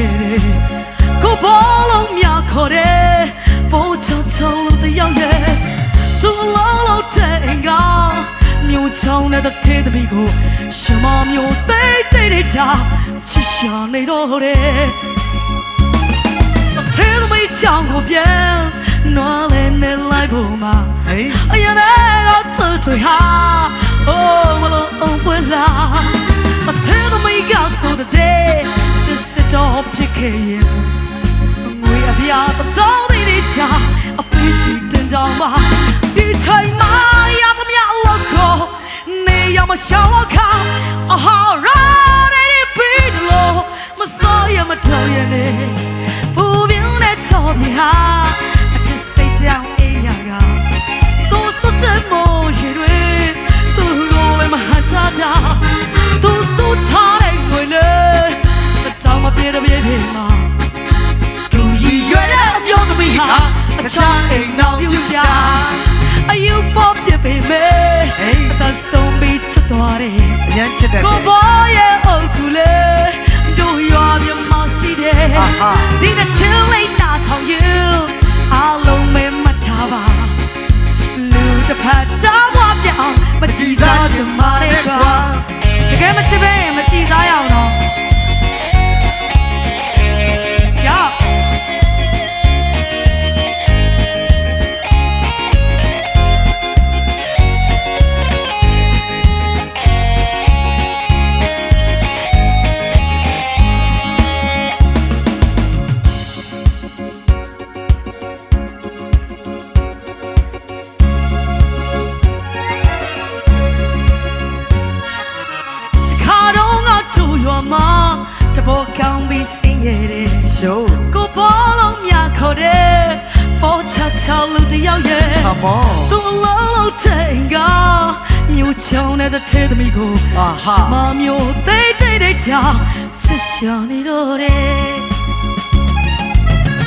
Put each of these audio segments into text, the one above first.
ခဲ့တယ်ကိုဘောလုံးမြခေါ်တယ်ပိုးချုံချုံလို့တယောက်ရဲ့သူအလုံးလုံးတဲ့အင်္ဂါမြို့ချောင်းနဲ့တဲ့သေးသမီးကိုရှင်မမျိုးတိတ်တိတ်တိတ်ချချစ်ရှာနေတော့တယ်ထဲသမီးချောင်းကိုပြန်နော်လဲနေလိုက်ဖို့မှာဟေးအရင်ကတော့ချစ်တွေဟာ ခဲ့ရင်ငွေအပြားတော့နေနေချာအပိစီတင်ကြောင်မှာဒီချိန်မှာရသမျှအလောက်ကိုနေရမရှောင်းခါအဟာရာနေပြီးလို့မစိုးရမတော်ရနေပူပြင်းတဲ့ချော်မြေ ပေါ်ပြပေမဲ့အသက်ဆုံးပြီးချစ်သွားတယ်အရန်ချစ်တယ်ကိုဘောရဲ့အုတ်ကူလေတို့ရွာမြမရှိတယ်အာဟာဒီတစ်ချင်းလေးနာထောင်ယူအားလုံးမဲမထားပါလူတစ်ဖက်တားဘွားပြောင်းမကြည်စားချင်ပါနဲ့ကွာတကယ်မချစ်ပဲမကြည်စားရအောင်တော့ ယောက်ရဲ့ come on သူအလုံးလုံးတဲ့ငါမြို့ချောင်းနဲ့တဲ့ထဲသမီးကိုအာဟာရှမမျိုးတိတ်တိတ်တိတ်ချာချစ်ရှာနေတော့တယ်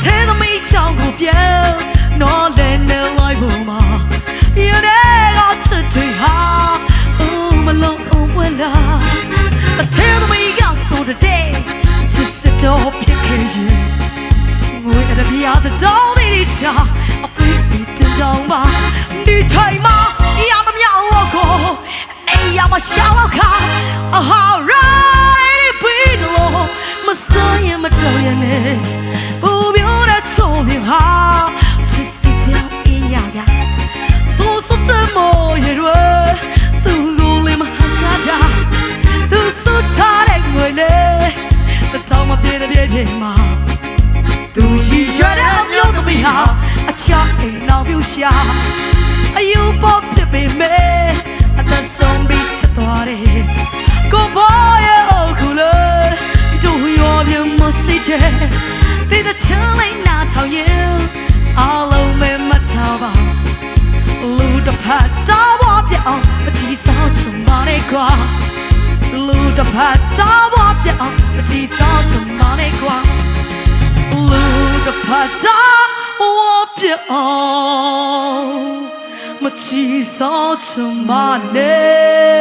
ထဲသမီးချောင်းကိုပြန်နော်လဲနေလိုက်ဖို့မှာရတဲ့ကချစ်တွေဟာအိုးမလုံးအောင်ဝဲလာအထဲသမီးကဆိုတဲ့ချစ်စတော့ဖြစ်ခဲ့ရင်ငွေအပြားတောင်းနေချာ ဟာအချအိမ်နောက်ပြူရှာအယူပေါ်ဖြစ်ပေမဲ့အသက်ဆုံးပြီးချစ်သွားတယ်ကိုဘောရဲ့အုတ်ခုလေတို့ရောပြမရှိတဲ့ဒီတဲ့ချမ်းလေးနာထောင်ရင်အားလုံးပဲမထားပါလူတစ်ဖက်တော့ဝပြအောင်မချီဆောင်ချင်ပါနဲ့ကွာလူတစ်ဖက်တော့ဝပြအောင်မချီဆောင်ချင်ပါနဲ့ကွာလူတစ် ဖက်တာဝပြအောင်မချီစောချင်ပါနဲ့